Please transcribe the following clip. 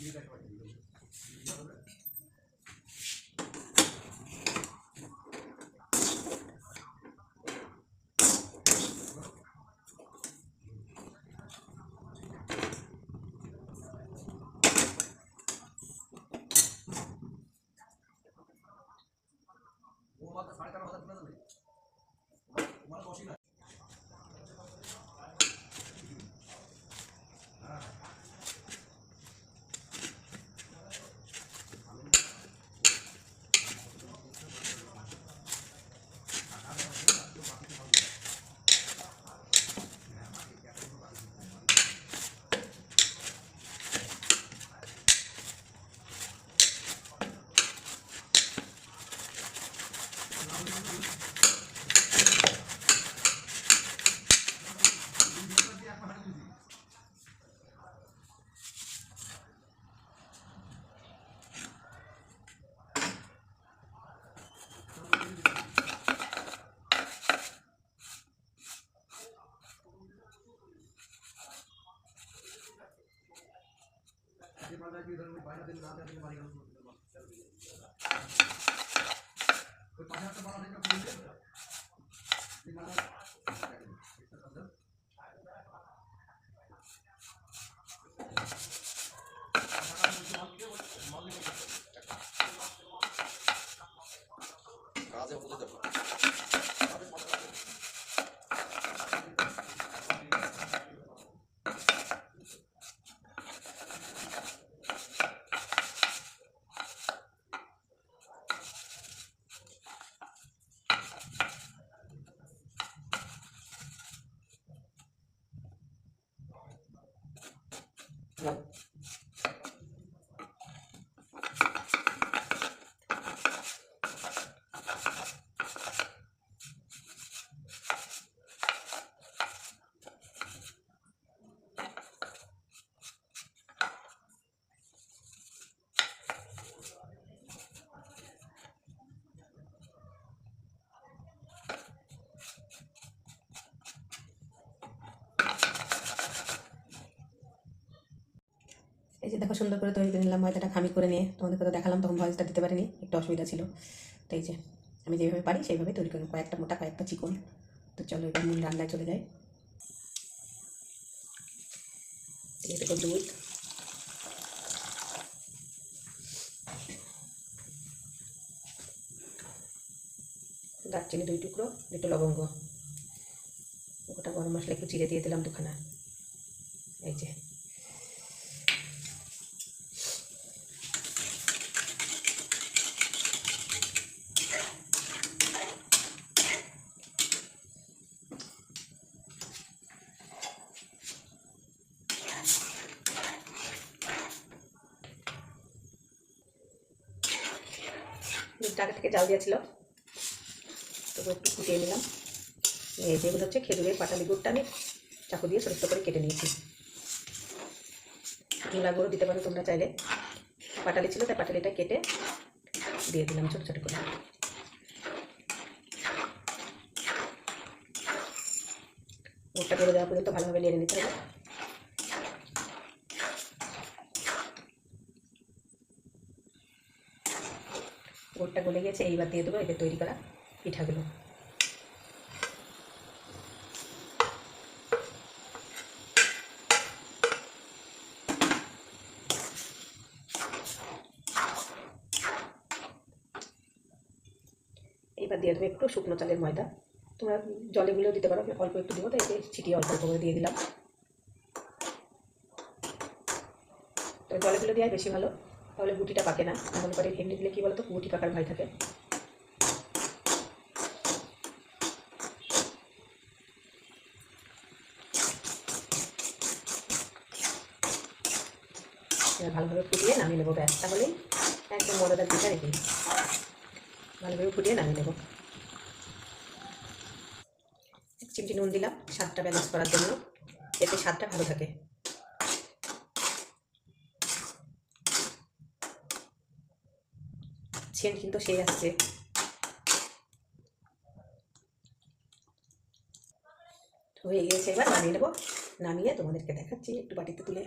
お前が最高の。しい。ওই পাঁচ হাজার টাকা Yep. এই যে দেখো সুন্দর করে তৈরি করে নিলাম ময়দাটা খামি করে নিয়ে তোমাদেরকে তো দেখালাম, তখন ভয়েসটা দিতে পারিনি, একটু অসুবিধা ছিল। তো এই যে আমি যেভাবে পারি সেইভাবে তৈরি করি কয়েকটা মোটা, কয়েকটা চিকন। তো চলো এবার মূল রান্নায় চলে যাই। দেবো দুধ। দারচিনি দুই টুকরো একটু লবঙ্গ। গোটা গরম মশলা একটু চিড়ে দিয়ে দিলাম দুখানা। এই যে। দুধটা আগে থেকে জাল দিয়েছিল। তবু একটু ফুটিয়ে নিলাম। এই যেগুলো হচ্ছে খেজুরের পাটালি গুড়টা আমি চাকু দিয়ে ছোটো করে কেটে নিয়েছি। মূলা গুঁড়ো দিতে পারো তোমরা চাইলে। পাটালি ছিল, তাই পাটালিটা কেটে দিয়ে দিলাম ছোটো ছোটো করে। গুড়টা করে দেওয়া পর্যন্ত ভালোভাবে নেড়ে নিতে হবে। গুড়টা গলে গেছে, এইবার দিয়ে দেবো এদের তৈরি করা পিঠাগুলো। এইবার দিয়ে দেবো একটু শুকনো চালের ময়দা। তোমরা জলে গুলেও দিতে পারো, অল্প একটু দেবো, তাই ছিটিয়ে অল্প অল্প করে দিয়ে দিলাম। তো জলে গুলো দেওয়াই বেশি ভালো। তাহলে গুটিটা পাকে না। এমন করে এমনি দিলে কী বলতো? গুটি পাকার ভয় থাকে। ভালোভাবে ফুটিয়ে নামিয়ে নেব ব্যাস। তাহলেই একদম মজাদার পিঠা রেখে ভালোভাবে ফুটিয়ে নামিয়ে নেব। চিমটি নুন দিলাম। স্বাদটা ব্যালেন্স করার জন্য। এতে স্বাদটা ভালো থাকে। সেন্ট কিন্তু সেই আসছে। হয়ে গিয়েছে এবার নামিয়ে নেব। নামিয়ে তোমাদেরকে দেখাচ্ছি, একটু বাটিতে তুলে।